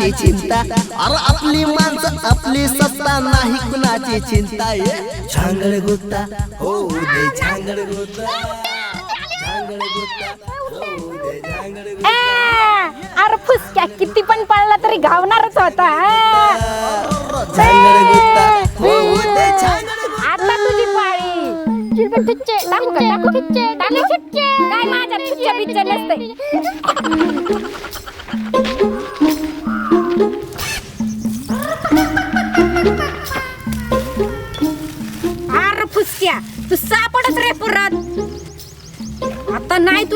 कुणाची चिंता? अरे आपली माणसं आपली सत्ता नाही कुणाची चिंता ये. झांगड गुत्ता हो दे झांगड गुत्ता झांगड गुत्ता हो दे गुत्ता. अरे फुसक्या किती पण पळला तरी घावणारच होता गुत्ता हो दे झांगड गुत्ता. आता तुझी पाळी. टाकू का टाकू टाकू काय माझ्या नसते.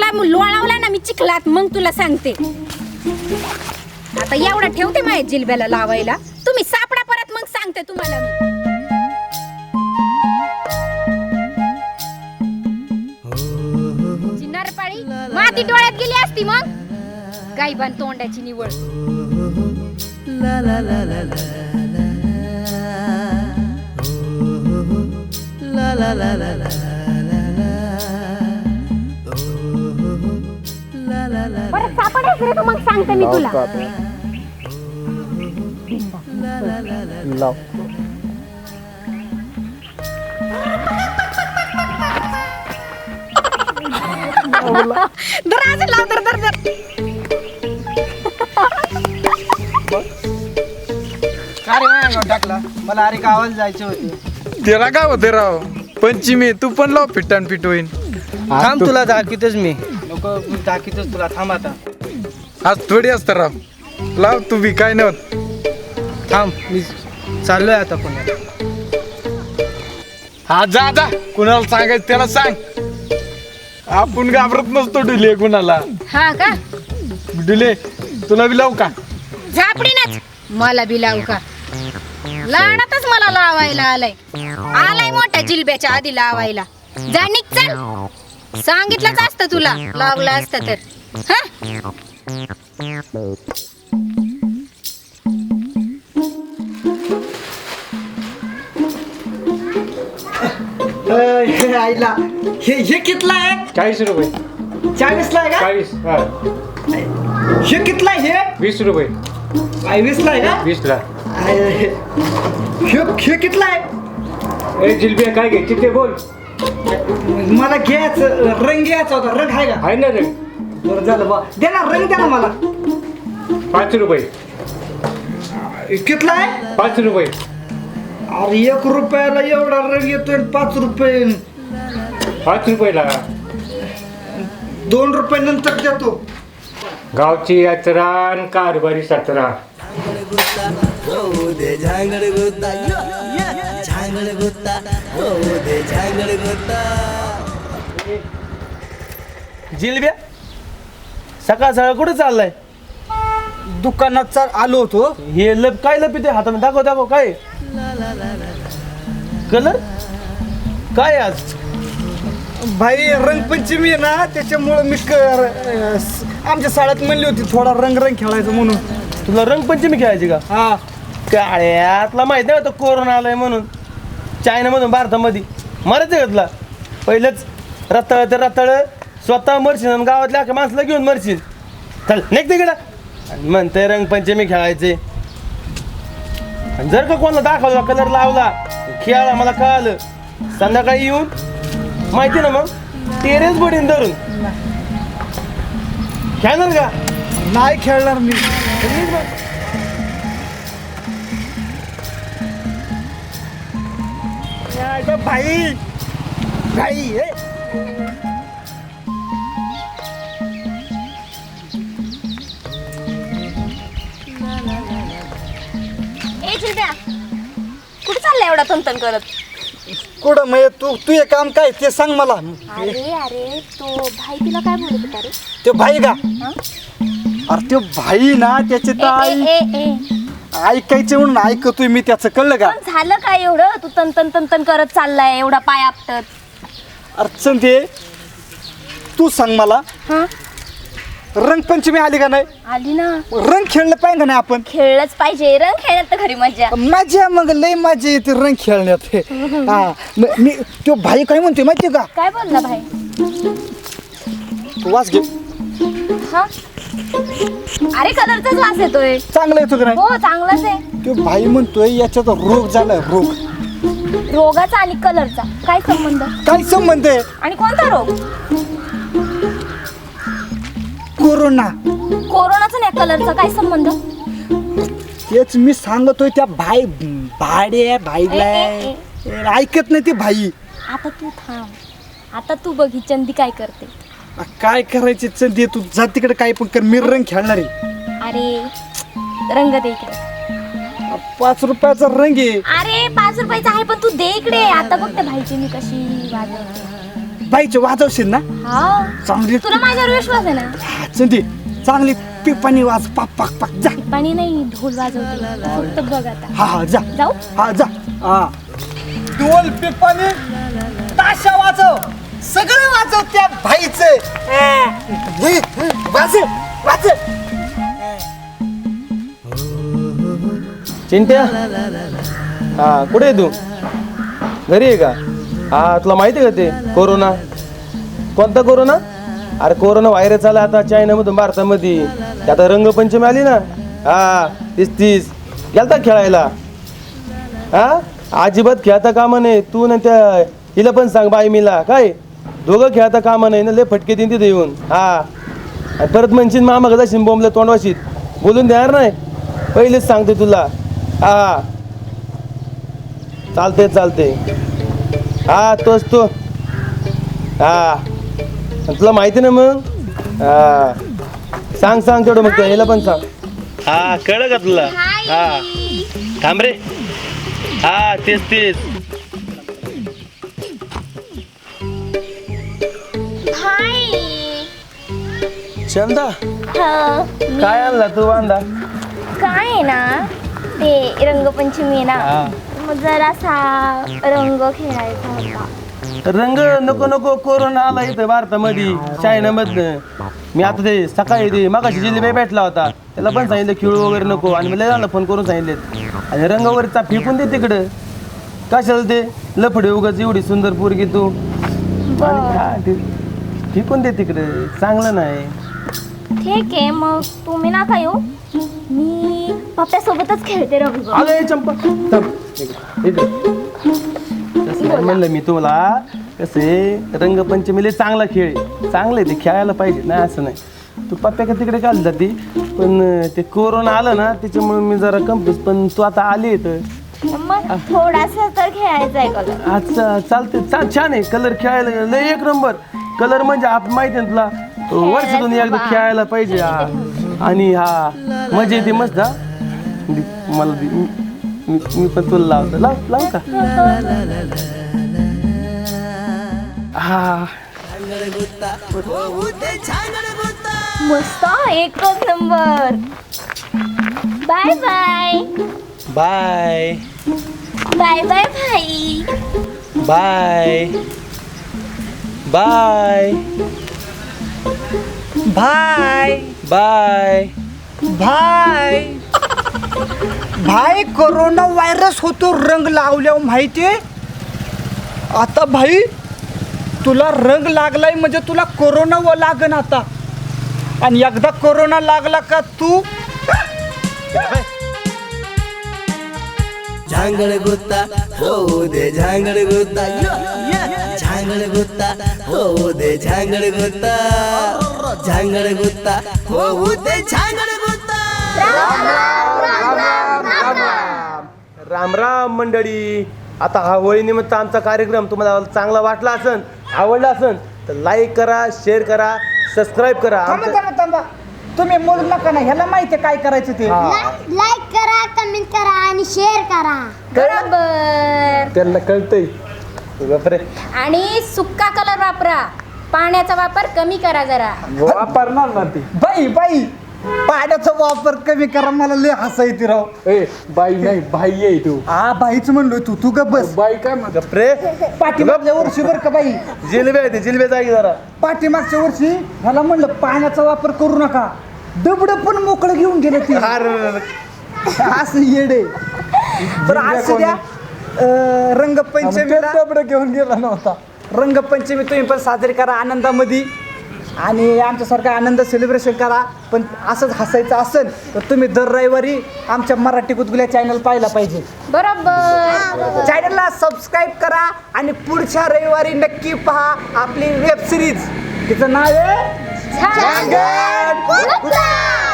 तुला लोळावला ना मी चिखलात मग तुला सांगते. आता एवढा ठेवते माझ्या जिलब्याला लावायला. तुम्ही सापडा परत मग सांगते तुम्हाला मी. माती डोळ्यात गेली असती मग? गायबान तोंडाची निवड. ला ला ला ला. सापडायचं रे तर मग सांगते मी तुला. लाव. दर आज लाव दर दर दर का रे माझ्या अंगावर टाकला? मला अरे गावाला जायचे होते. त्याला काय होते राव. पंचमी तू पण लाव पिटान पिट होईन थांब तुला दाखवतच मी. नको मी दाखवतच तुला. थांब आता. आज थोडी असतं राव. लाव तू बी काय नव्हत. थांब मी चाललोय आता पुण्यात हा जा जा. कुणाला सांगायचं त्याला सांग. आपण घाबरत नसतो डिले कुणाला. हा का? डिले तुला बी लावू का? झापडीनच. मला बी लावू का? लाडातच मला लावायला आलाय. आलाय मोठ्या जिलब्याच्या आधी लावायला. जा निघ चल. सांगितलंच असतं तुला. लावलं असतं तर. हा? आईला. हे हे कितला आहे? चाळीस रुपये. चाळीसला आहे का? चाळीस हा. हे कितला आहे हे? वीस रुपये. आई, वीसला आहे का? वीसला. आय, हे हे कितला आहे? ए जिलबी काय घ्यायची ते बोल. मला घ्यायचं रंग घ्यायचा होता. रंग आहे का? आहे ना रे बरं झालं बा. दे ना रंग द्या ना मला. पाच रुपये. कितला आहे? पाच रुपये. अरे एक रुपयाला एवढा रंग येतोय आणि पाच रुपये. पाच रुपयाला. दोन रुपये नंतर देतो. गावची यात्रा आणि कारभारी सतरा. दे झांगड गुत्ता झांगड गुत्ता. जिलब्या सकाळ सकाळ कुठे चाललाय? दुकानात चाल आलो होतो. हे लप काय लप ते हातामध्ये? दाखव दाखव काय? कलर? काय आज? भाई रंगपंचमी आहे ना त्याच्यामुळं मी क- अं, स- आमच्या शाळेत म्हणली होती थोडा रंग रंग खेळायचं म्हणून. तुला रंगपंचमी खेळायची का? हा. काळ्यातला माहीत नाही होतं कोरोना आलाय म्हणून. चायनामधून भारतामध्ये. मरायचं का तुला पहिलंच रताळ ते रताळ स्वतः मरशील आणि गावातल्या अख्या माणसाला घेऊन मरशील. चल नेक तिकडं. आणि म्हणते रंगपंचमी खेळायचे. आणि जर का कोणाला दाखवला कलर लावला खेळा मला कळालं. संध्याकाळी येऊन माहिती ना मग? टेरेस बडीन धरून. खेळणार का? नाही खेळणार मी. बा भाई भाई हे. ए जिलब्या कुठे चाललाय एवढा तंतन करत? कुठं मग तू तू हे काम काय ते सांग मला. अरे अरे तो भाई तिला काय बोलत होता रे? ते भाई का? अरे ते भाई ना त्याचे तर आई ए, ए, ए. ऐकायचे म्हणून ऐकतोय मी त्याचं कळलं का? पण झालं काय एवढं? तू तंतन तंतन करत चाललाय एवढा पाय आपटत. अडचण ते तू सांग मला हा? रंगपंचमी आली का नाही? आली ना. रंग खेळलं पाहिजे का नाही आपण? खेळलंच पाहिजे. रंग खेळण्यात तर खरी मजा मजा मग लय मजा येते रंग खेळण्यात. हा म- मी तो भाई काय म्हणते माहितीये का? काय बोलला भाई? तू वाच घे. हा? अरे कलरचाच वास येतोय. चांगलं येतो का नाही? हो चांगलाच आहे. तो भाई म्हणतोय याच्यात रोग झालाय रोग. रोगाचा आणि कलरचा काय संबंध? काय संबंध आहे? आणि कोणता रोग? कोरोना. कोरोनाचा नाही कलरचा काय संबंध? तेच मी सांगतोय त्या भाई भाडे भाईला ए, ऐकत नाही ते भाई. आता तू थांब. आता तू बघ चंदी काय करते. काय करायचे चल दे तू. जा तिकडे काय पण कर. मी रंग खेळणार आहे. अरे रंग दे इकडे. पाच रुपयाचा रंग आहे. अरे पाच रुपयाचा आहे पण तू दे इकडे. आता बघ त्या भाईची मी कशी वाजवते. बाईचे वाजवशील ना? हा चांगली तुला माझ्यावर विश्वास आहे ना? हा, चल दे. चांगली पिपाणी वाज पाक पाक पाक. जा. पाणी नाही ढोल वाजवते. तू फक्त बघ आता. हा हा जा. जाऊ? हा जा. हा. ढोल पिपाणी ताशा वाजव. चिंट्या हा कुठे आहे तू? घरी आहे का? हा तुला माहिती आहे का ते कोरोना? कोणता कोरोना? अरे कोरोना व्हायरस आला आता चायनामधून भारतामध्ये. आता रंगपंचमी आली ना? हा तीस तीस. गेलता खेळायला? हा? अजिबात खेळता कामा नाही तू ना त्या हिला पण सांग बाई मीला काय? दोघं खेळता कामा नाही ना लय फटके देईन तिथे येऊन. हा. आणि परत म्हणशील मामा कदा शिंबोमला तोंडवाशीत. बोलून देणार नाही. पहिलेच सांगते तुला. हा. चालते चालते हा तोच तो. हा. आणि तुला माहिती ना मग? हा. सांग सांग तेवढं मग याला पण सांग. हा कळलं का तुला? हा. थांब रे. हा तेच तेच. चंदा? काय आणला तू वांदा? काय आहे ना ते रंगपंचमी आहे ना हा. मग जरासा रंग खेळायचा होता. रंग नको नको कोरोना आला इथं भारतामध्ये चायनामधनं. मी आता ते सकाळी ते मागाशी जिल्हे भेटला होता. त्याला पण सांगितलं खेळू वगैरे नको आणि मला झालं फोन करून सांगितले आणि रंग वगैरे चा फेकून दे तिकडं. कशाला ते? लफडे उगाच एवढी सुंदर पोरगी तू. आणि हा, ते? फेकून दे तिकडं. चांगलं नाही. ठीक आहे मग तुम्ही नका येऊ. मी पप्प्यासोबतच खेळते रंग. अगं चंपा. थांब. इकडं, इकडं. तसं नाही म्हणलं मी तुला कसे रंगपंचमीले चांगला खेळ आहे. चांगलं आहे ते खेळायला पाहिजे नाही असं नाही. तू पप्प्या का तिकडे घाल जाते? पण अं, ते कोरोना आलं ना त्याच्यामुळे मी जरा कंप्लीट पण तू आता आली तर. मग थोडासा तर खेळायचा आहे कलर अच्छा चालते चाल छान आहे. कलर खेळायला लय एक नंबर कलर म्हणजे आप माहिती आहे ना तुला? वर्षातून एकदा खेळायला पाहिजे हा. आणि हा मजा येते मस्त हा. दे, मला दे. मी मी- मी पण तुला लावतो. लाव लाव का? हा. मस्त एकच number. Bye bye. Bye. Bye bye भाई. बाय. बाय. भाई। बाय. भाई। भाई कोरोना व्हायरस होतो रंग लावल्यावर माहितीये आता भाई तुला रंग लागलाय म्हणजे तुला कोरोना व लागन आता. आणि एकदा कोरोना लागला का तू झांगड गुत्ता हो दे झांगड गुत्ता. झांगड गुत्ता हो दे झांगड गुत्ता. झांगड गुत्ता हो दे झांगड गुत्ता. राम राम मंडळी. आता हा होळी निमित्त आमचा कार्यक्रम तुम्हाला चांगला वाटला असन आवडला असन तर लाईक करा शेअर करा सबस्क्राईब करा. थांबा आमचं- थांबा थांबा. तुम्ही बोलू नका ना ह्याला माहिती आहे काय करायचं ते. लाईक करा कमेंट करा आणि शेअर करा. बरोबर. त्यांना कळतंय. बापरे. आणि सुक्का कलर वापरा. पाण्याचा वापर कमी करा जरा. वापरणार ना ती. बाई बाई पाण्याचा वापर कमी करा मला लय हसा येते राव. ए बाई नाही बाई आहे तू. आ बाईच म्हणलोय तू तू ग बस. बाई काय म्हणत? बापरे. पाठीमागच्या वर्षी बरं का बाई? जिलेबी आहे ते जिलेबी जागी जरा. पाठीमागच्या वर्षी ह्याला म्हणलं पाण्याचा वापर करू नका. दबड पण मोकळं घेऊन गेले ते. असं येडे. तर असं द्या अं, रंगपंचमीला डबडं घेऊन गेला नव्हता. रंगपंचमी तुम्ही पण साजरी करा आनंदामध्ये. आणि आमच्यासारखा आनंद सेलिब्रेशन करा. पण असंच हसायचं असेल तर तुम्ही दर रविवारी आमच्या मराठी गुदगुल्या चॅनल पाहिला पाहिजे. बरोबर. चॅनलला सबस्क्राईब करा आणि पुढच्या रविवारी नक्की पहा आपली वेब सिरीज तिचं नाव आहे 장근 꽃다!